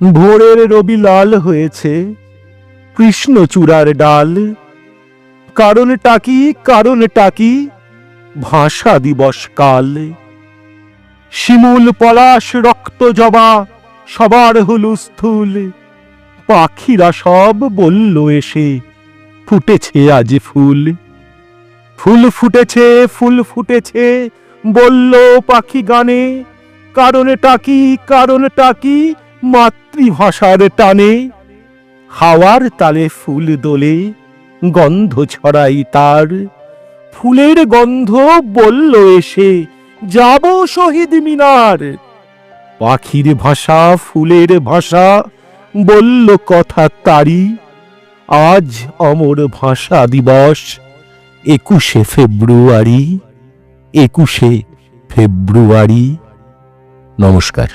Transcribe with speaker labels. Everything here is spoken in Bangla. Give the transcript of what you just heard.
Speaker 1: ভোরের রবি লাল হয়েছে কৃষ্ণচূড়ার ডাল। কারণ টাকি কারণ টাকি ভাষা দিবস কাল। শিমুল পলাশ রক্ত জবা, সবার হলু স্থূল। পাখিরা সব বলল এসে, ফুটেছে আজ ফুল। ফুল ফুটেছে ফুল ফুটেছে, বলল পাখি গানে কারণে টাকি কারণ টাকি মাতৃভাষার টানে, হাওয়ার তালে ফুল দোলে, গন্ধ ছড়াই তার। ফুলের গন্ধ বলল এসে, যাব শহীদ মিনার। পাখির ভাষা, ফুলের ভাষা, বলল কথা তারি। আজ অমর ভাষা দিবস, একুশে ফেব্রুয়ারি একুশে ফেব্রুয়ারি। নমস্কার।